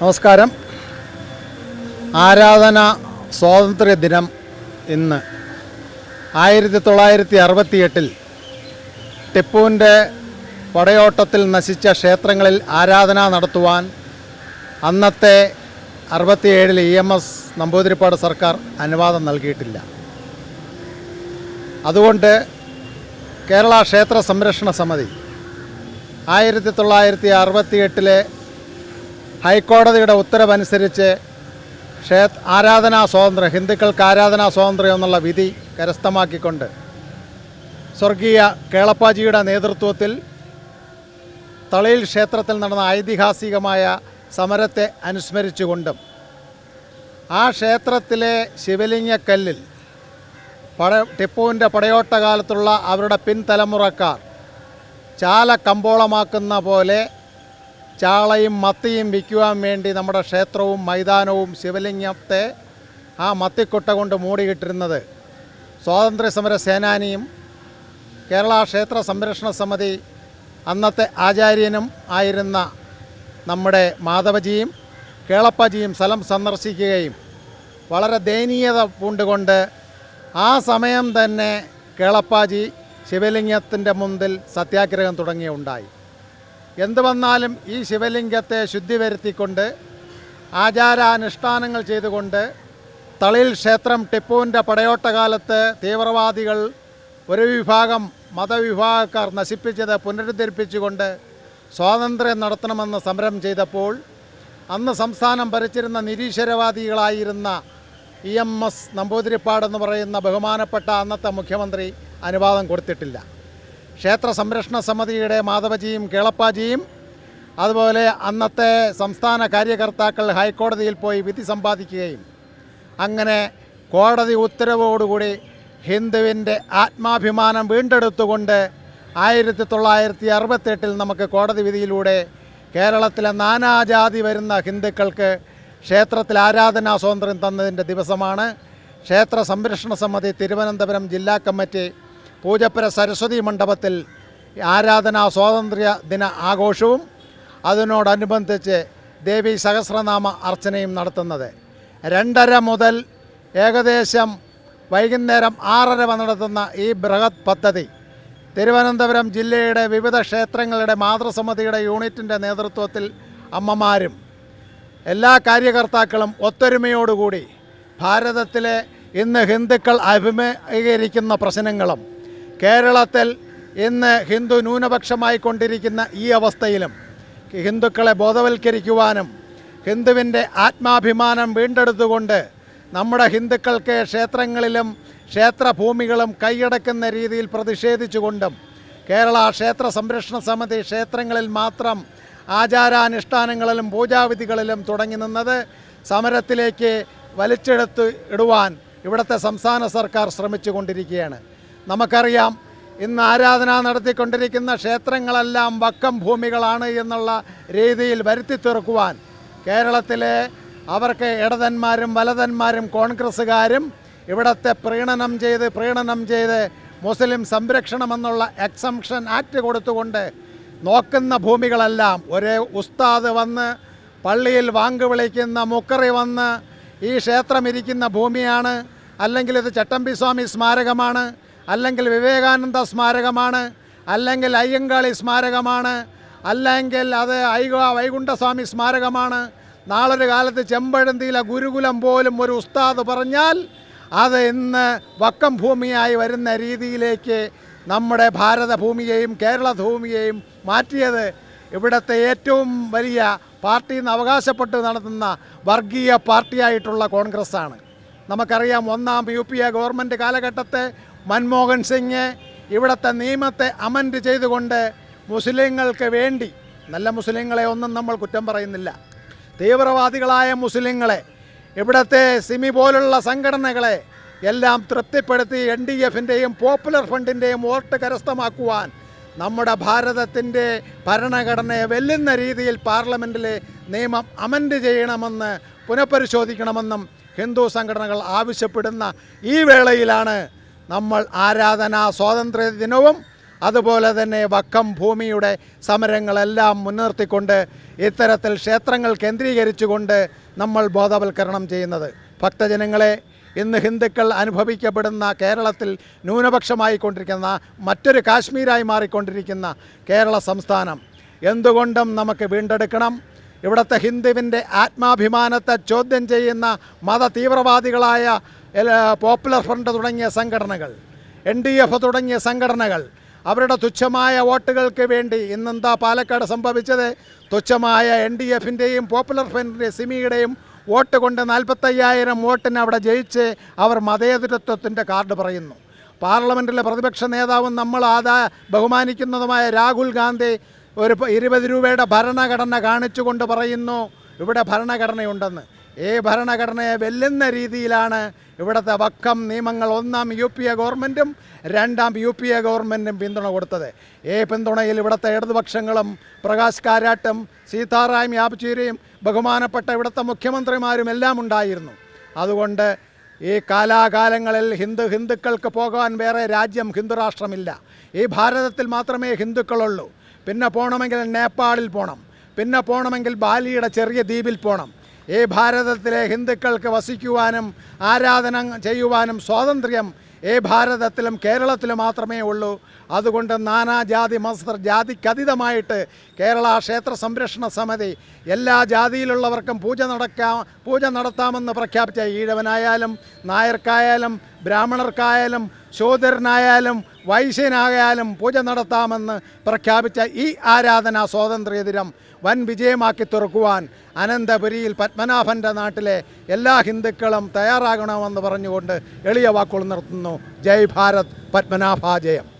നമസ്കാരം. ആരാധന സ്വാതന്ത്ര്യ ദിനം ഇന്ന് ആയിരത്തി തൊള്ളായിരത്തി അറുപത്തിയെട്ടിൽ ടിപ്പുവിന്റെ പടയോട്ടത്തിൽ നശിച്ച ക്ഷേത്രങ്ങളിൽ ആരാധന നടത്തുവാൻ അന്നത്തെ അറുപത്തിയേഴിൽ ഇ എം എസ് നമ്പൂതിരിപ്പാട് സർക്കാർ അനുവാദം നൽകിയിട്ടില്ല. അതുകൊണ്ട് കേരള ക്ഷേത്ര സംരക്ഷണ സമിതി ആയിരത്തി തൊള്ളായിരത്തി അറുപത്തിയെട്ടിലെ ഹൈക്കോടതിയുടെ ഉത്തരവനുസരിച്ച് ക്ഷേ ആരാധനാ സ്വാതന്ത്ര്യം ഹിന്ദുക്കൾക്ക് ആരാധനാ സ്വാതന്ത്ര്യം എന്നുള്ള വിധി കരസ്ഥമാക്കിക്കൊണ്ട് സ്വർഗീയ കേളപ്പാജിയുടെ നേതൃത്വത്തിൽ തളയിൽ ക്ഷേത്രത്തിൽ നടന്ന ഐതിഹാസികമായ സമരത്തെ അനുസ്മരിച്ചുകൊണ്ടും ആ ക്ഷേത്രത്തിലെ ശിവലിംഗക്കല്ലിൽ പട ടിപ്പുവിന്റെ പടയോട്ട കാലത്തുള്ള അവരുടെ പിൻതലമുറക്കാർ ചാല കമ്പോളമാക്കുന്ന പോലെ ചാളയും മത്തിയും വിൽക്കുവാൻ വേണ്ടി നമ്മുടെ ക്ഷേത്രവും മൈതാനവും ശിവലിംഗത്തെ ആ മത്തിക്കൊട്ട കൊണ്ട് മൂടിയിട്ടിരുന്നത്. സ്വാതന്ത്ര്യ സമര സേനാനിയും കേരള ക്ഷേത്ര സംരക്ഷണ സമിതി അന്നത്തെ ആചാര്യനും ആയിരുന്ന നമ്മുടെ മാധവജിയും കേളപ്പജിയും സ്ഥലം സന്ദർശിക്കുകയും വളരെ ദയനീയത പൂണ്ടുകൊണ്ട് ആ സമയം തന്നെ കേളപ്പാജി ശിവലിംഗത്തിന്റെ മുമ്പിൽ സത്യാഗ്രഹം തുടങ്ങിയുണ്ടായി എന്തു വന്നാലും ഈ ശിവലിംഗത്തെ ശുദ്ധി വരുത്തിക്കൊണ്ട് ആചാരാനുഷ്ഠാനങ്ങൾ ചെയ്തുകൊണ്ട് തളിയിൽ ക്ഷേത്രം ടിപ്പുവിന്റെ പടയോട്ട കാലത്ത് തീവ്രവാദികൾ ഒരു വിഭാഗം മതവിഭാഗക്കാർ നശിപ്പിച്ചത് പുനരുദ്ധരിപ്പിച്ചുകൊണ്ട് സ്വാതന്ത്ര്യം നടത്തണമെന്ന് സമരം ചെയ്തപ്പോൾ അന്ന് സംസ്ഥാനം ഭരിച്ചിരുന്ന നിരീശ്വരവാദികളായിരുന്ന ഇ എം എസ് നമ്പൂതിരിപ്പാടെന്ന് പറയുന്ന ബഹുമാനപ്പെട്ട അന്നത്തെ മുഖ്യമന്ത്രി അനുവാദം കൊടുത്തിട്ടില്ല. ക്ഷേത്ര സംരക്ഷണ സമിതിയുടെ മാധവജിയും കേളപ്പാജിയും അതുപോലെ അന്നത്തെ സംസ്ഥാന കാര്യകർത്താക്കൾ ഹൈക്കോടതിയിൽ പോയി വിധി സമ്പാദിക്കുകയും. അങ്ങനെ കോടതി ഉത്തരവോടുകൂടി ഹിന്ദുവിന്റെ ആത്മാഭിമാനം വീണ്ടെടുത്തുകൊണ്ട് ആയിരത്തി തൊള്ളായിരത്തി അറുപത്തെട്ടിൽ നമുക്ക് കോടതി വിധിയിലൂടെ കേരളത്തിലെ നാനാജാതി വരുന്ന ഹിന്ദുക്കൾക്ക് ക്ഷേത്രത്തിൽ ആരാധനാ സ്വാതന്ത്ര്യം തന്നതിന്റെ ദിവസമാണ്. ക്ഷേത്ര സംരക്ഷണ സമിതി തിരുവനന്തപുരം ജില്ലാ കമ്മിറ്റി പൂജപ്പുര സരസ്വതി മണ്ഡപത്തിൽ ആരാധനാ സ്വാതന്ത്ര്യ ദിന ആഘോഷവും അതിനോടനുബന്ധിച്ച് ദേവി സഹസ്രനാമ അർച്ചനയും നടത്തുന്നത്. രണ്ടര മുതൽ ഏകദേശം വൈകുന്നേരം ആറര നടത്തുന്ന ഈ ബൃഹത് പദ്ധതി തിരുവനന്തപുരം ജില്ലയുടെ വിവിധ ക്ഷേത്രങ്ങളുടെ മാതൃസമിതിയുടെ യൂണിറ്റിന്റെ നേതൃത്വത്തിൽ അമ്മമാരും എല്ലാ കാര്യകർത്താക്കളും ഒത്തൊരുമയോടുകൂടി ഭാരതത്തിലെ ഇന്ന് ഹിന്ദുക്കൾ അഭിമുഖീകരിക്കുന്ന പ്രശ്നങ്ങളും കേരളത്തിൽ ഇന്ന് ഹിന്ദു ന്യൂനപക്ഷമായി കൊണ്ടിരിക്കുന്ന ഈ അവസ്ഥയിലും ഹിന്ദുക്കളെ ബോധവൽക്കരിക്കുവാനും ഹിന്ദുവിന്റെ ആത്മാഭിമാനം വീണ്ടെടുത്തുകൊണ്ട് നമ്മുടെ ഹിന്ദുക്കൾക്ക് ക്ഷേത്രങ്ങളിലും ക്ഷേത്രഭൂമികളും കൈയടക്കുന്ന രീതിയിൽ പ്രതിഷേധിച്ചുകൊണ്ടും കേരള ക്ഷേത്ര സംരക്ഷണ സമിതി ക്ഷേത്രങ്ങളിൽ മാത്രം ആചാരാനുഷ്ഠാനങ്ങളിലും പൂജാവിധികളിലും തുടങ്ങി നിന്നത് സമരത്തിലേക്ക് വലിച്ചെടുത്ത് ഇടുവാൻ ഇവിടുത്തെ സംസ്ഥാന സർക്കാർ ശ്രമിച്ചു കൊണ്ടിരിക്കുകയാണ് നമുക്കറിയാം. ഇന്ന് ആരാധന നടത്തിക്കൊണ്ടിരിക്കുന്ന ക്ഷേത്രങ്ങളെല്ലാം വക്കം ഭൂമികളാണ് എന്നുള്ള രീതിയിൽ വരുത്തി തീർക്കുവാൻ കേരളത്തിലെ അവർക്ക് ഇടതന്മാരും വലതന്മാരും കോൺഗ്രസ്സുകാരും ഇവിടത്തെ പ്രീണനം ചെയ്ത് പ്രീണനം ചെയ്ത് മുസ്ലിം സംരക്ഷണമെന്നുള്ള എക്സംഷൻ ആക്ട് കൊടുത്തുകൊണ്ട് നോക്കുന്ന ഭൂമികളെല്ലാം ഒരേ ഉസ്താദ് വന്ന് പള്ളിയിൽ വാങ്ക് വിളിക്കുന്ന മുക്കറി വന്ന് ഈ ക്ഷേത്രം ഇരിക്കുന്ന ഭൂമിയാണ്. അല്ലെങ്കിൽ ഇത് ചട്ടമ്പി സ്വാമി സ്മാരകമാണ്. അല്ലെങ്കിൽ വിവേകാനന്ദ സ്മാരകമാണ് അല്ലെങ്കിൽ അയ്യങ്കാളി സ്മാരകമാണ് അല്ലെങ്കിൽ അത് ഐ വൈകുണ്ഠസ്വാമി സ്മാരകമാണ്. നാളൊരു കാലത്ത് ചെമ്പഴന്തിയിലെ ഗുരുകുലം പോലും ഒരു ഉസ്താദ് പറഞ്ഞാൽ അത് ഇന്ന് വക്കം ഭൂമിയായി വരുന്ന രീതിയിലേക്ക് നമ്മുടെ ഭാരതഭൂമിയെയും കേരള ഭൂമിയെയും മാറ്റിയത് ഇവിടുത്തെ ഏറ്റവും വലിയ പാർട്ടി എന്ന് അവകാശപ്പെട്ട് നടത്തുന്ന വർഗീയ പാർട്ടിയായിട്ടുള്ള കോൺഗ്രസ്സാണ്. നമുക്കറിയാം ഒന്നാം യു പി എ ഗവൺമെന്റ് കാലഘട്ടത്തെ മൻമോഹൻ സിംഗ് ഇവിടുത്തെ നിയമത്തെ അമൻഡ് ചെയ്തുകൊണ്ട് മുസ്ലിങ്ങൾക്ക് വേണ്ടി നല്ല മുസ്ലിങ്ങളെ ഒന്നും നമ്മൾ കുറ്റം പറയുന്നില്ല. തീവ്രവാദികളായ മുസ്ലിങ്ങളെ ഇവിടുത്തെ സിമി പോലുള്ള സംഘടനകളെ എല്ലാം തൃപ്തിപ്പെടുത്തി എൻ ഡി എഫിന്റെയും പോപ്പുലർ ഫണ്ടിന്റെയും വോട്ട് കരസ്ഥമാക്കുവാൻ നമ്മുടെ ഭാരതത്തിന്റെ ഭരണഘടനയെ വെല്ലുന്ന രീതിയിൽ പാർലമെന്റിലെ നിയമം അമൻഡ് ചെയ്യണമെന്ന് പുനഃപരിശോധിക്കണമെന്നും ഹിന്ദു സംഘടനകൾ ആവശ്യപ്പെടുന്ന ഈ വേളയിലാണ് നമ്മൾ ആരാധനാ സ്വാതന്ത്ര്യ ദിനവും അതുപോലെ തന്നെ വക്കം ഭൂമിയുടെ സമരങ്ങളെല്ലാം മുൻനിർത്തിക്കൊണ്ട് ഇത്തരത്തിൽ ക്ഷേത്രങ്ങൾ കേന്ദ്രീകരിച്ചുകൊണ്ട് നമ്മൾ ബോധവൽക്കരണം ചെയ്യുന്നത്. ഭക്തജനങ്ങളെ ഇന്ന് ഹിന്ദുക്കൾ അനുഭവിക്കപ്പെടുന്ന കേരളത്തിൽ ന്യൂനപക്ഷമായിക്കൊണ്ടിരിക്കുന്ന മറ്റൊരു കാശ്മീരായി മാറിക്കൊണ്ടിരിക്കുന്ന കേരള സംസ്ഥാനം. എന്തുകൊണ്ടും നമുക്ക് വീണ്ടെടുക്കണം. ഇവിടുത്തെ ഹിന്ദുവിന്റെ ആത്മാഭിമാനത്തെ ചോദ്യം ചെയ്യുന്ന മത തീവ്രവാദികളായ പോപ്പുലർ ഫ്രണ്ട് തുടങ്ങിയ സംഘടനകൾ എൻ ഡി എഫ് തുടങ്ങിയ സംഘടനകൾ അവരുടെ തുച്ഛമായ വോട്ടുകൾക്ക് വേണ്ടി ഇന്നെന്താ പാലക്കാട് സംഭവിച്ചത്? തുച്ഛമായ എൻ ഡി എഫിന്റെയും പോപ്പുലർ ഫ്രണ്ടിന്റെയും സിമിയുടെയും വോട്ട് കൊണ്ട് നാൽപ്പത്തയ്യായിരം വോട്ടിന് അവിടെ ജയിച്ച് അവർ മതേതരത്വത്തിന്റെ കാർഡ് പറയുന്നു. പാർലമെന്റിലെ പ്രതിപക്ഷ നേതാവും നമ്മൾ ആദാ ബഹുമാനിക്കുന്നതുമായ രാഹുൽ ഗാന്ധി ഒരു ഇരുപത് രൂപയുടെ ഭരണഘടന കാണിച്ചുകൊണ്ട് പറയുന്നു ഇവിടെ ഭരണഘടനയുണ്ടെന്ന്. ഈ ഭരണഘടനയെ വെല്ലുന്ന രീതിയിലാണ് ഇവിടുത്തെ വക്കം നിയമങ്ങൾ ഒന്നാം യു പി എ ഗവൺമെന്റും രണ്ടാം യു പി എ ഗവൺമെന്റും പിന്തുണ കൊടുത്തത്. ഈ പിന്തുണയിൽ ഇവിടുത്തെ ഇടതുപക്ഷങ്ങളും പ്രകാശ് കാരാട്ടും സീതാറാം യാബ്ചീരയും ബഹുമാനപ്പെട്ട ഇവിടുത്തെ മുഖ്യമന്ത്രിമാരും എല്ലാം ഉണ്ടായിരുന്നു. അതുകൊണ്ട് ഈ കാലാകാലങ്ങളിൽ ഹിന്ദു ഹിന്ദുക്കൾക്ക് പോകാൻ വേറെ രാജ്യം ഹിന്ദുരാഷ്ട്രമില്ല. ഈ ഭാരതത്തിൽ മാത്രമേ ഹിന്ദുക്കളുള്ളൂ. പിന്നെ പോകണമെങ്കിൽ നേപ്പാളിൽ പോകണം പിന്നെ പോകണമെങ്കിൽ ബാലിയുടെ ചെറിയ ദ്വീപിൽ പോകണം ഈ ഭാരതത്തിലെ ഹിന്ദുക്കൾക്ക് വസിക്കുവാനും ആരാധന ചെയ്യുവാനും സ്വാതന്ത്ര്യം ഈ ഭാരതത്തിലും കേരളത്തിലും മാത്രമേ ഉള്ളൂ. അതുകൊണ്ട് നാനാജാതി മസ്തർ ജാതിക്കതീതമായിട്ട് കേരള ക്ഷേത്ര സംരക്ഷണ സമിതി എല്ലാ ജാതിയിലുള്ളവർക്കും പൂജ നടക്കാം പൂജ നടത്താമെന്ന് പ്രഖ്യാപിച്ച ഈഴവനായാലും നായർക്കായാലും ബ്രാഹ്മണർക്കായാലും ശൂദ്രനായാലും വൈശ്യനായാലും പൂജ നടത്താമെന്ന് പ്രഖ്യാപിച്ച ഈ ആരാധനാ സ്വാതന്ത്ര്യ ദിനം വൻ വിജയമാക്കി തുറക്കുവാൻ അനന്തപുരിയിൽ പത്മനാഭന്റെ നാട്ടിലെ എല്ലാ ഹിന്ദുക്കളും തയ്യാറാകണമെന്ന് പറഞ്ഞുകൊണ്ട് എളിയ വാക്കുകൾ നിർത്തുന്നു. ജയ് ഭാരത് പത്മനാഭ ജയം.